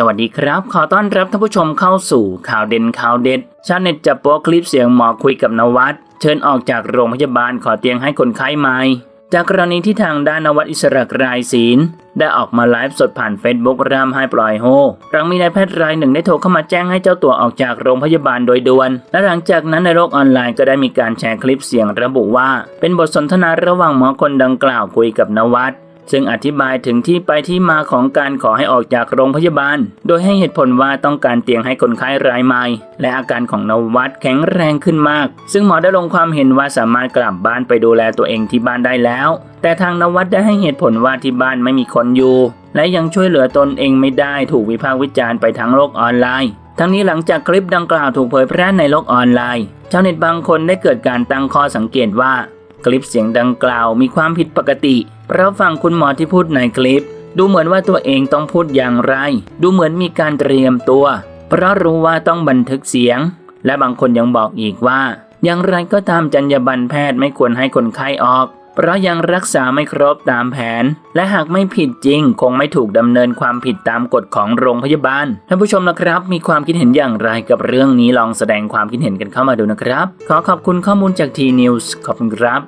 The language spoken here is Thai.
สวัสดีครับ ขอต้อนรับท่านผู้ชมเข้าสู่ข่าวเด่นข่าวเด็ด ชาเน็ตจับโป๊คลิปเสียงหมอคุยกับนวัดเชิญออกจากโรงพยาบาลขอเตียงให้คนไข้ใหม่ จากกรณีที่ทางด้านนวัดอิสระกรายศีลได้ออกมาไลฟ์สดผ่านเฟซบุ๊กรามไห้ปล่อยโฮหลังมีนายแพทย์รายหนึ่งได้โทรเข้ามาแจ้งให้เจ้าตัวออกจากโรงพยาบาลโดยด่วน และหลังจากนั้นในโลกออนไลน์ก็ได้มีการแชร์คลิปเสียงระบุว่า เป็นบทสนทนาระหว่างหมอคนดังกล่าวคุยกับนวัด ซึ่งอธิบายถึงที่ไปที่มาของการขอให้ออกจากโรงพยาบาล โดยให้เหตุผลว่าต้องการเตียงให้คนไข้รายใหม่ และอาการของนวัดแข็งแรงขึ้นมาก ซึ่งหมอได้ลงความเห็นว่าสามารถกลับบ้านไปดูแลตัวเองที่บ้านได้แล้ว แต่ทางนวัดได้ให้เหตุผลว่าที่บ้านไม่มีคนอยู่ และยังช่วยเหลือตนเองไม่ได้ถูกวิพากษ์วิจารณ์ไปทั้งโลกออนไลน์ทั้งนี้หลังจากคลิปดังกล่าวถูกเผยแพร่ในโลกออนไลน์ ชาวเน็ตบางคนได้เกิดการตั้งข้อสังเกตว่า ลิปเสียงดังกล่าวมีความผิดปกติ เพราะฟังคุณหมอที่พูดในคลิป ดูเหมือนว่าตัวเองต้องพูดอย่างไร ดูเหมือนมีการเตรียมตัว เพราะรู้ว่าต้องบันทึกเสียง และบางคนยังบอกอีกว่า อย่างไรก็ตามจรรยาบรรณแพทย์ไม่ควรให้คนไข้ออก เพราะยังรักษาไม่ครบตามแผน และหากไม่ผิดจริง คงไม่ถูกดำเนินความผิดตามกฎของโรงพยาบาลท่านผู้ชมนะครับ มีความคิดเห็นอย่างไรกับเรื่องนี้ลองแสดงความคิดเห็นกันเข้ามาดูนะครับ ขอขอบคุณข้อมูลจากทีนิวส์ขอบคุณครับ